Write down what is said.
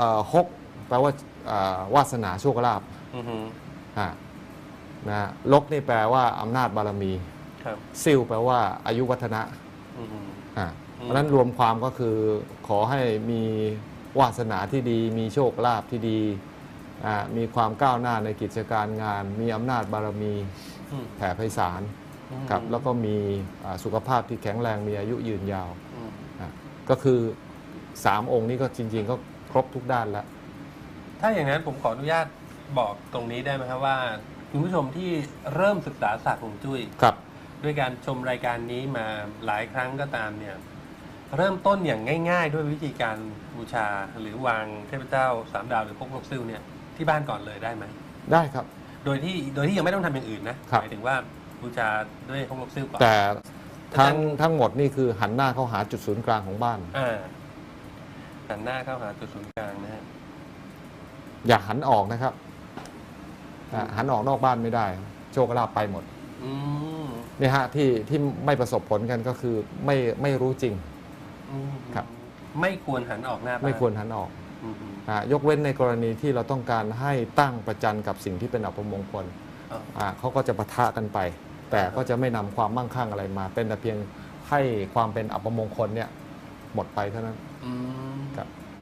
เอ่อฮกแปลว่าเอ่อวาสนาโชคลาภอือฮึอ่านะฮะลกนี่แปลว่าอำนาจบารมี ครับซิ่วแปลว่าอายุวัฒนะอือฮึ อ่าอืมเพราะฉะนั้นรวมความก็คือขอให้มีวาสนาที่ดี มีโชคลาภที่ดีอ่ามีความก้าวหน้าในกิจการงาน มีอำนาจบารมีอืม แผ่ไพศาลอืมครับแล้วก็มีอ่าสุขภาพที่แข็งแรงมีอายุยืนยาว อืม อะก็คือสามองค์นี้ก็จริงๆก็ ครบทุกด้านแล้ว ถ้าอย่างนั้นผมขออนุญาตบอกตรงนี้ได้ไหมครับว่าคุณผู้ชมที่เริ่มศึกษาศาสตร์ฮวงจุ้ยครับ ด้วยการชมรายการนี้มาหลายครั้งก็ตามเนี่ยเริ่มต้นอย่างง่าย ๆ ด้วยวิธีการบูชาหรือวางเทพเจ้าสามดาวหรือพกลกซิลเนี่ยที่บ้านก่อนเลยได้ไหมได้ครับ โดยที่โดยที่ยังไม่ต้องทำอย่างอื่นนะครับหมายถึงว่าบูชาด้วยพกลกซิลก่อนแต่ทั้งทั้งหมดนี่คือหันหน้าเข้าหาจุดศูนย์กลางของบ้าน อ่า หันหน้าเข้าหาจุดศูนย์กลางนะฮะอย่าหันออกนะครับอะหันออกนอกบ้านไม่ได้ โชคลาภไปหมดอืมเนี่ยฮะที่ที่ไม่ประสบผลกันก็คือไม่ไม่รู้จริง อืมครับ ไม่ควรหันออกหน้าบ้านไม่ควรหันออกอืมอืมอะยกเว้นในกรณีที่เราต้องการให้ตั้งประจันกับสิ่งที่เป็นอัปมงคลอ๋ออะเขาก็จะปะทะกันไป แต่ก็จะไม่นำความมั่งคั่งอะไรมา เป็นแต่เพียงให้ความเป็นอัปมงคลเนี่ย หมดไปเท่านั้น อืมครับ